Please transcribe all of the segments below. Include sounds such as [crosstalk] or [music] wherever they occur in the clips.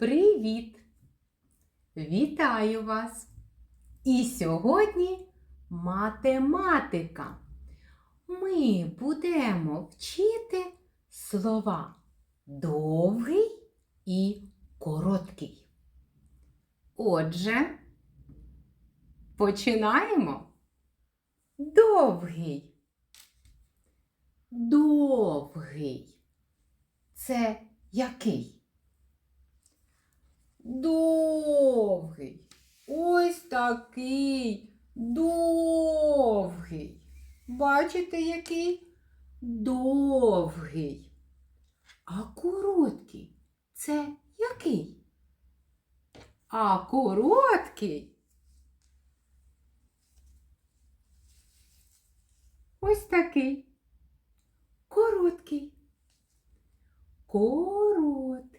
Привіт! Вітаю вас! І сьогодні математика. Ми будемо вчити слова довгий і короткий. Отже, починаємо. Довгий. Довгий. Це який? Довгий. Ось такий довгий. Бачите, який? Довгий. А короткий це який? А короткий. Ось такий. Короткий. Короткий.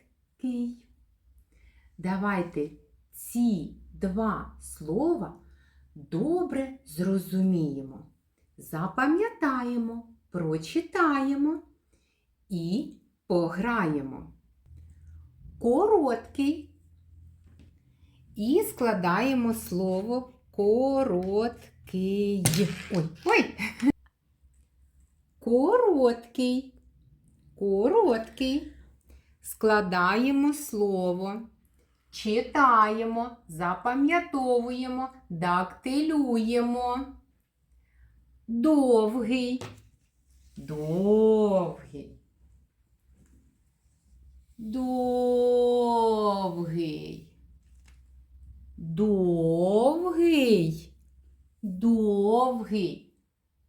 Давайте ці два слова добре зрозуміємо. Запам'ятаємо, прочитаємо і пограємо. Короткий. І складаємо слово короткий. Ой, ой. Короткий. Короткий. Складаємо слово. Читаємо, запам'ятовуємо, дактилюємо. Довгий. Довгий. Довгий. Довгий. Довгий.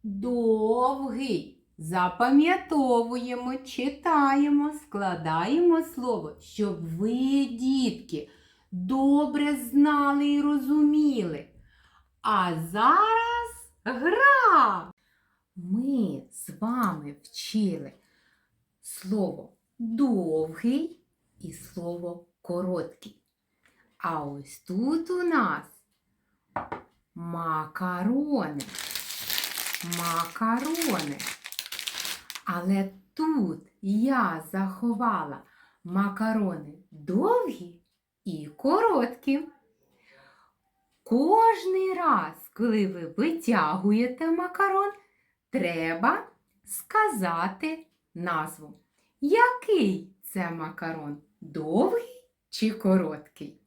Довгий. Запам'ятовуємо, читаємо, складаємо слово, щоб ви, дітки, добре знали і розуміли. А зараз гра! Ми з вами вчили слово довгий і слово короткий. А ось тут у нас макарони. Макарони. Але тут я заховала макарони довгі і короткі. Кожний раз, коли ви витягуєте макарон, треба сказати назву. Який це макарон? Довгий чи короткий?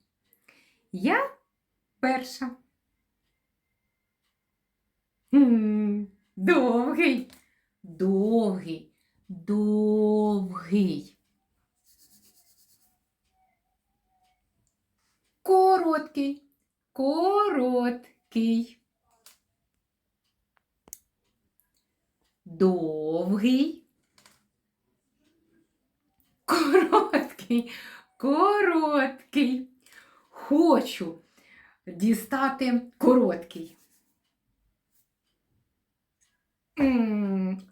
Я перша. Довгий, довгий, довгий. Короткий, короткий. Довгий. Короткий, короткий. Хочу дістати короткий.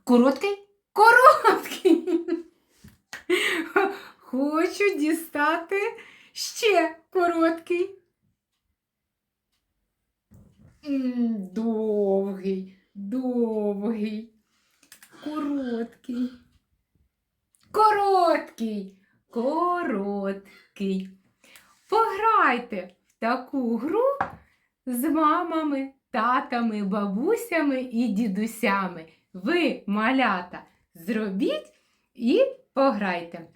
Короткий? Короткий. [laughs] Хочу дістати ще короткий. Довгий, довгий, короткий. Короткий, короткий. Пограйте в таку гру з мамами, татами, бабусями і дідусями. Ви, малята, зробіть і пограйте.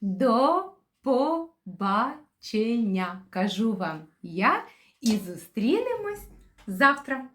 До побачення, кажу вам я, і зустрінемось завтра.